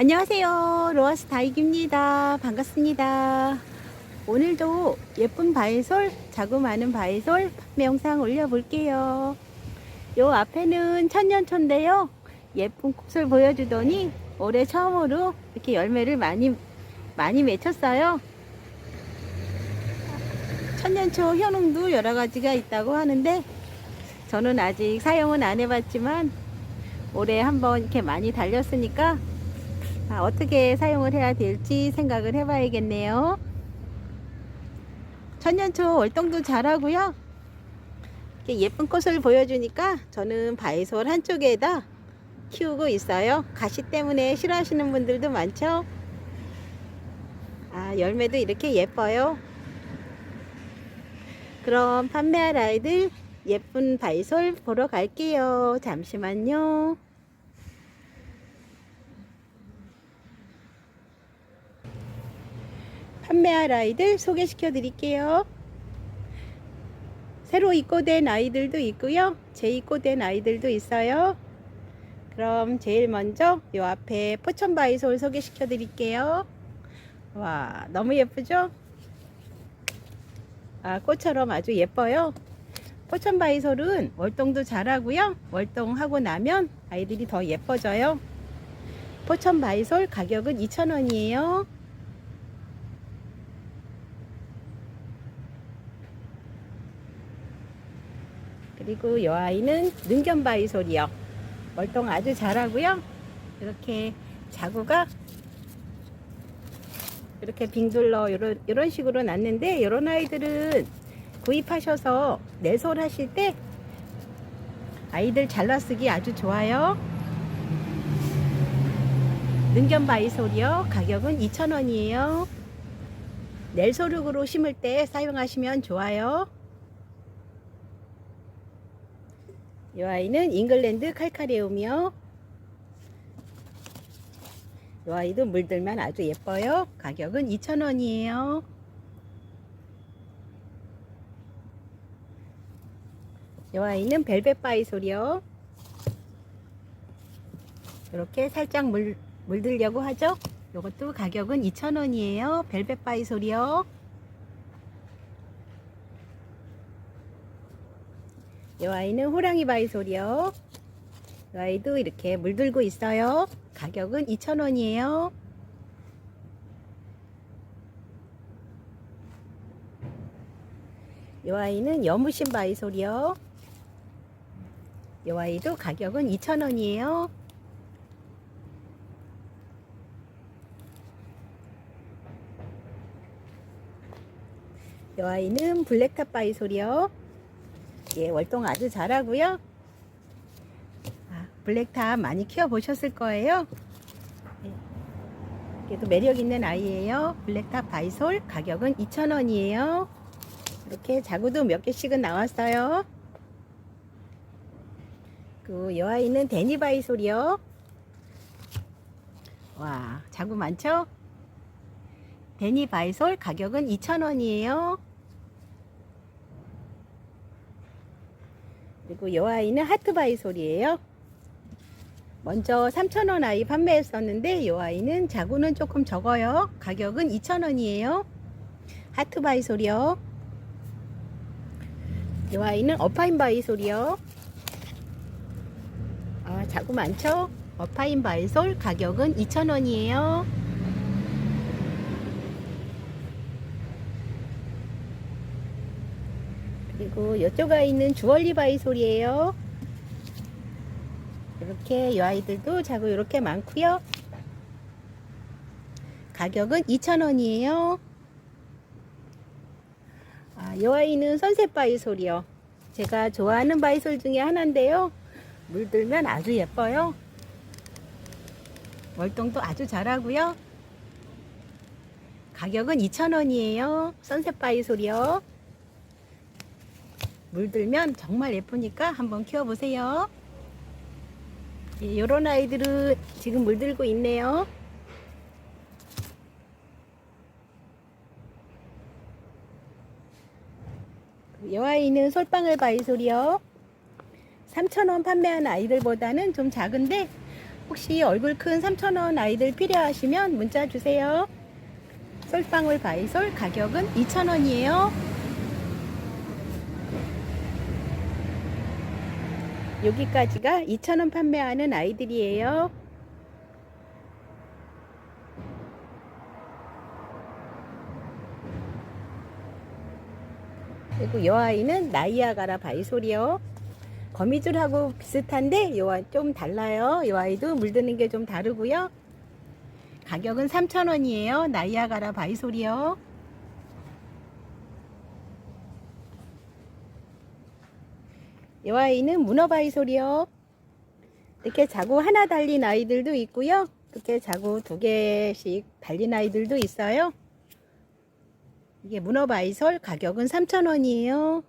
안녕하세요. 로아스 다익입니다. 반갑습니다. 오늘도 예쁜 바이솔, 자그마한 바이솔 판매 영상 올려볼게요. 요 앞에는 천년초인데요. 예쁜 꽃을 보여주더니 올해 처음으로 이렇게 열매를 많이, 많이 맺혔어요. 천년초 효능도 여러 가지가 있다고 하는데 저는 아직 사용은 안 해봤지만 올해 한번 이렇게 많이 달렸으니까 아, 어떻게 사용을 해야 될지 생각을 해봐야겠네요. 천년초 월동도 잘하고요. 이렇게 예쁜 꽃을 보여주니까 저는 바이솔 한쪽에다 키우고 있어요. 가시 때문에 싫어하시는 분들도 많죠. 아, 열매도 이렇게 예뻐요. 그럼 판매할 아이들 예쁜 바이솔 보러 갈게요. 잠시만요. 판매할 아이들 소개시켜 드릴게요. 새로 입고된 아이들도 있고요. 재입고된 아이들도 있어요. 그럼 제일 먼저 요 앞에 포천 바이솔 소개시켜 드릴게요. 와, 너무 예쁘죠? 아, 꽃처럼 아주 예뻐요. 포천 바이솔은 월동도 잘하고요. 월동하고 나면 아이들이 더 예뻐져요. 포천 바이솔 가격은 2,000원이에요. 그리고 이 아이는 능견바이솔이요. 월동 아주 잘하고요. 이렇게 자구가 이렇게 빙둘러 이런, 이런 식으로 났는데 이런 아이들은 구입하셔서 내솔 하실 때 아이들 잘라쓰기 아주 좋아요. 능견바이솔이요. 가격은 2,000원이에요. 넬소룩으로 심을 때 사용하시면 좋아요. 이 아이는 잉글랜드 칼카레움이요. 이 아이도 물들면 아주 예뻐요. 가격은 2,000원이에요. 이 아이는 벨벳 바이솔이요. 이렇게 살짝 물, 물들려고 하죠. 이것도 가격은 2,000원이에요. 벨벳 바이솔이요. 이 아이는 호랑이 바이솔이요. 이 아이도 이렇게 물들고 있어요. 가격은 2,000원이에요. 이 아이는 여무신 바이솔이요. 이 아이도 가격은 2,000원이에요. 이 아이는 블랙탑 바이솔이요. 예, 월동 아주 잘하고요. 아, 블랙탑 많이 키워보셨을 거예요. 예, 그래도 매력 있는 아이예요. 블랙탑 바이솔 가격은 2,000원이에요. 이렇게 자구도 몇 개씩은 나왔어요. 그, 이 아이는 데니 바이솔이요. 와, 자구 많죠? 데니 바이솔 가격은 2,000원이에요. 그리고 이 아이는 하트 바이솔이에요. 먼저 3,000원 아이 판매했었는데 이 아이는 자구는 조금 적어요. 가격은 2,000원이에요. 하트 바이솔이요. 이 아이는 어파인 바이솔이요. 아, 자구 많죠? 어파인 바이 솔 가격은 2,000원이에요. 그리고 이쪽 아이는 주얼리 바이솔이에요. 이렇게 이 아이들도 자고 이렇게 많고요. 가격은 2,000원이에요. 아, 이 아이는 선셋 바이솔이요. 제가 좋아하는 바이솔 중에 하나인데요. 물들면 아주 예뻐요. 월동도 아주 잘하고요. 가격은 2,000원이에요. 선셋 바이솔이요. 물들면 정말 예쁘니까 한번 키워보세요. 예, 요런 아이들은 지금 물들고 있네요. 이 아이는 솔방울 바이솔이요. 3,000원 판매하는 아이들보다는 좀 작은데 혹시 얼굴 큰 3,000원 아이들 필요하시면 문자 주세요. 솔방울 바이솔 가격은 2,000원이에요. 여기까지가 2,000원 판매하는 아이들이에요. 그리고 이 아이는 나이아가라 바이솔이요. 거미줄하고 비슷한데 이 아이 좀 달라요. 이 아이도 물드는 게 좀 다르고요. 가격은 3,000원이에요. 나이아가라 바이솔이요. 이 아이는 문어 바이솔이요. 이렇게 자구 하나 달린 아이들도 있고요. 이렇게 자구 두 개씩 달린 아이들도 있어요. 이게 문어 바이솔 가격은 3,000원이에요.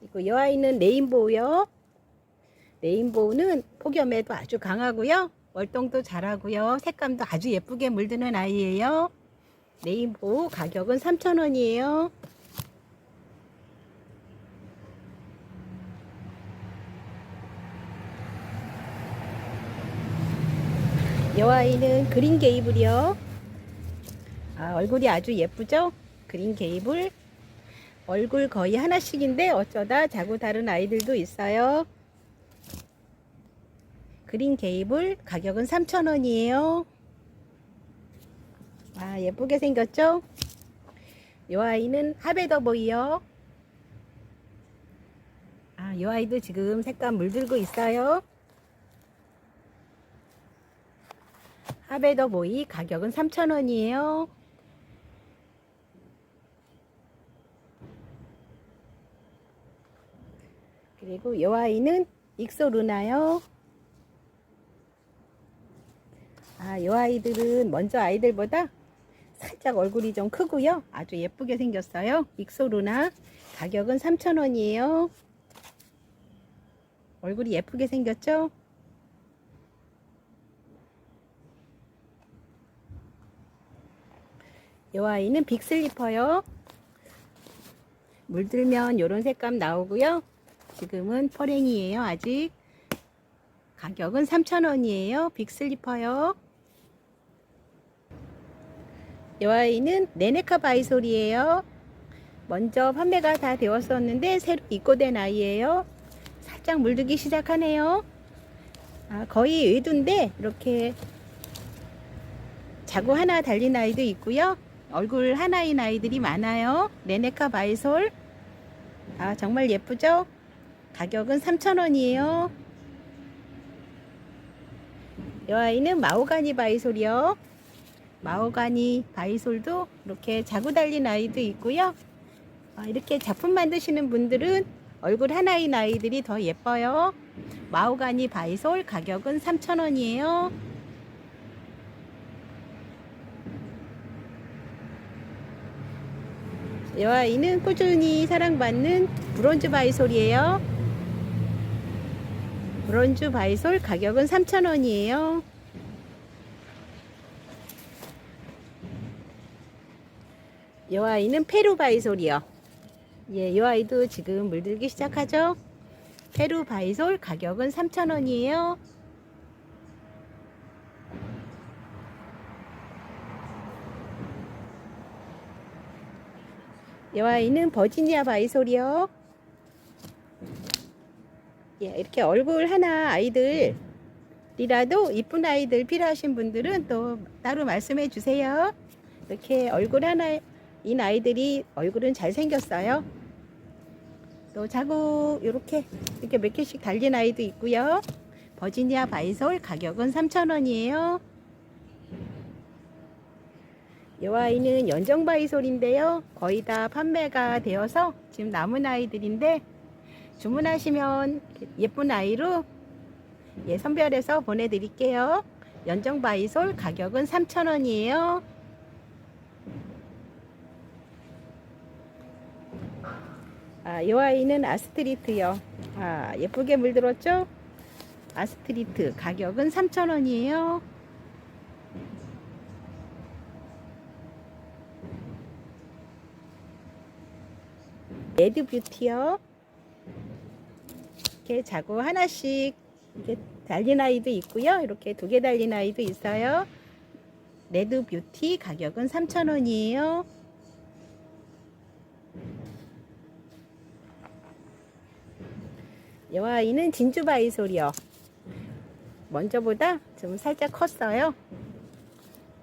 그리고 이 아이는 레인보우요. 레인보우는 폭염에도 아주 강하고요. 월동도 잘하고요. 색감도 아주 예쁘게 물드는 아이예요. 레인보우 가격은 3,000원이에요. 이 아이는 그린 게이블이요. 아, 얼굴이 아주 예쁘죠? 그린 게이블. 얼굴 거의 하나씩인데 어쩌다 자고 다른 아이들도 있어요. 그린 게이블 가격은 3,000원이에요. 아, 예쁘게 생겼죠? 이 아이는 하베더보이요. 아, 이 아이도 지금 색감 물들고 있어요. 하베더보이 가격은 3,000원이에요. 그리고 이 아이는 익소루나요. 아, 이 아이들은 먼저 아이들보다 살짝 얼굴이 좀 크고요. 아주 예쁘게 생겼어요. 익소루나 가격은 3,000원이에요. 얼굴이 예쁘게 생겼죠? 이 아이는 빅슬리퍼요. 물들면 이런 색감 나오고요. 지금은 퍼랭이에요. 아직 가격은 3,000원이에요. 빅슬리퍼요. 이 아이는 네네카 바이솔이에요. 먼저 판매가 다 되었었는데 새로 입고된 아이예요. 살짝 물들기 시작하네요. 아, 거의 외두인데 이렇게 자구 하나 달린 아이도 있고요. 얼굴 하나인 아이들이 많아요. 네네카 바이솔. 아, 정말 예쁘죠? 가격은 3,000원이에요. 이 아이는 마오가니 바이솔이요. 마오가니 바이솔도 이렇게 자구 달린 아이도 있고요. 아, 이렇게 작품 만드시는 분들은 얼굴 하나인 아이들이 더 예뻐요. 마오가니 바이솔 가격은 3,000원이에요. 이 아이는 꾸준히 사랑받는 브론즈 바이솔이에요. 브론즈 바이솔 가격은 3,000원이에요. 이 아이는 페루 바이솔이요. 예, 이 아이도 지금 물들기 시작하죠. 페루 바이솔 가격은 3,000원이에요. 이 아이는 버지니아 바이솔이요. 예, 이렇게 얼굴 하나 아이들이라도 이쁜 아이들 필요하신 분들은 또 따로 말씀해 주세요. 이렇게 얼굴 하나인 아이들이 얼굴은 잘생겼어요. 또 자국 이렇게 이렇게 몇 개씩 달린 아이도 있고요. 버지니아 바이솔 가격은 3,000원이에요. 이 아이는 연정 바이솔인데요. 거의 다 판매가 되어서 지금 남은 아이들인데 주문하시면 예쁜 아이로 예, 선별해서 보내드릴게요. 연정 바이솔 가격은 3,000원이에요. 아, 이 아이는 아스트리트요. 아, 예쁘게 물들었죠? 아스트리트 가격은 3,000원이에요. 레드 뷰티요. 이렇게 자구 하나씩 이렇게 달린 아이도 있고요. 이렇게 두 개 달린 아이도 있어요. 레드 뷰티 가격은 3,000원이에요. 이 아이는 진주 바이솔이요. 먼저보다 좀 살짝 컸어요.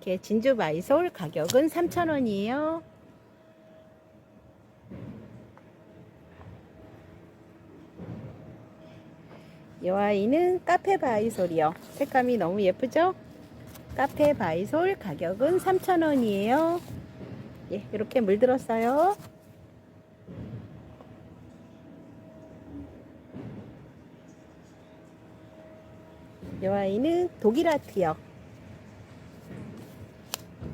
이렇게 진주 바이솔 가격은 3,000원이에요. 이 아이는 카페 바이솔이요. 색감이 너무 예쁘죠? 카페 바이솔 가격은 3,000원이에요. 예, 이렇게 물들었어요. 이 아이는 독일 아트요.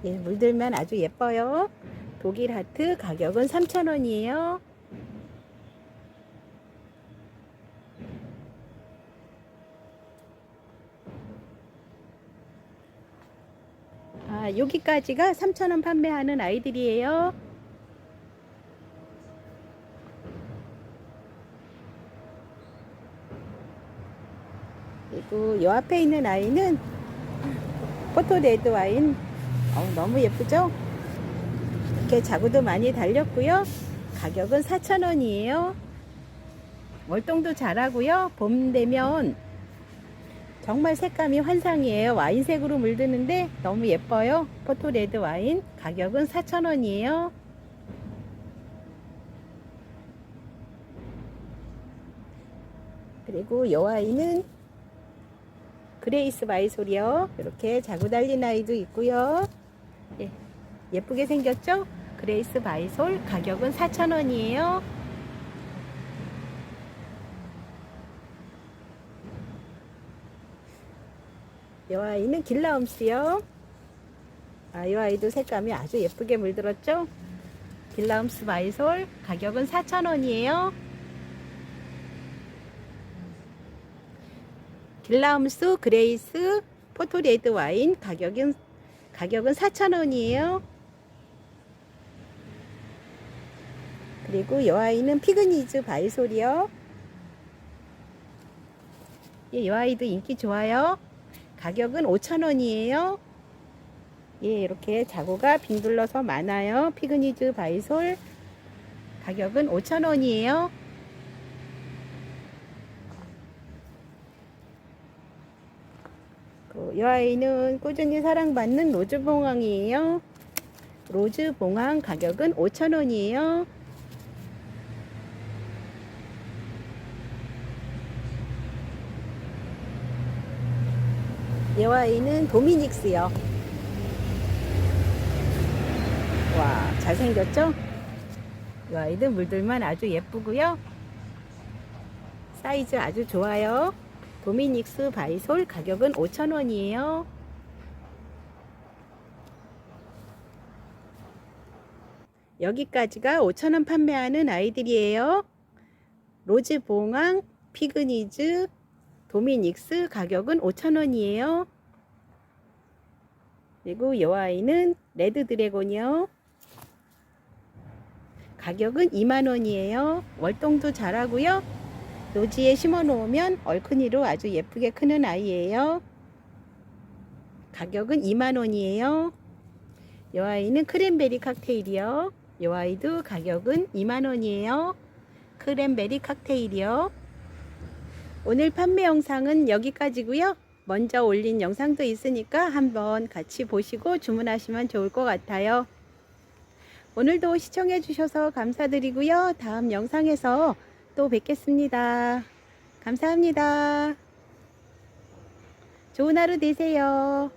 예, 물들면 아주 예뻐요. 독일 하트 가격은 3,000원이에요. 아, 여기까지가 3,000원 판매하는 아이들이에요. 그리고 요 앞에 있는 아이는 포토 레드 와인 어, 너무 예쁘죠? 이렇게 자구도 많이 달렸고요. 가격은 4,000원이에요. 월동도 잘하고요. 봄 되면 정말 색감이 환상이에요. 와인색으로 물드는데 너무 예뻐요. 포토 레드 와인 가격은 4,000원이에요. 그리고 이 아이는 그레이스 바이솔이요. 이렇게 자구 달린 아이도 있고요. 예, 예쁘게 생겼죠? 그레이스 바이솔 가격은 4,000원이에요. 이 아이는 길라움스요. 아, 이 아이도 색감이 아주 예쁘게 물들었죠? 길라움스 바이솔 가격은 4,000원이에요. 길라움스 그레이스 포토레드 와인 가격은 가격은 4,000원이에요. 그리고 이 아이는 피그니즈 바이솔이요. 예, 이 아이도 인기 좋아요. 가격은 5,000원이에요. 예, 이렇게 자구가 빈둘러서 많아요. 피그니즈 바이솔 가격은 5,000원이에요. 그, 이 아이는 꾸준히 사랑받는 로즈봉황이에요. 로즈봉황 가격은 5,000원이에요. 이 아이는 도미닉스요. 와, 잘생겼죠? 이 아이도 물들만 아주 예쁘고요. 사이즈 아주 좋아요. 도미닉스 바이솔 가격은 5,000원이에요. 여기까지가 5,000원 판매하는 아이들이에요. 로즈 봉황, 피그니즈, 도미닉스 가격은 5,000원이에요. 그리고 이 아이는 레드 드래곤이요. 가격은 2만원이에요. 월동도 잘하고요. 노지에 심어 놓으면 얼큰이로 아주 예쁘게 크는 아이예요. 가격은 2만원이에요. 이 아이는 크랜베리 칵테일이요. 이 아이도 가격은 2만원이에요. 크랜베리 칵테일이요. 오늘 판매 영상은 여기까지고요. 먼저 올린 영상도 있으니까 한번 같이 보시고 주문하시면 좋을 것 같아요. 오늘도 시청해 주셔서 감사드리고요. 다음 영상에서 또 뵙겠습니다. 감사합니다. 좋은 하루 되세요.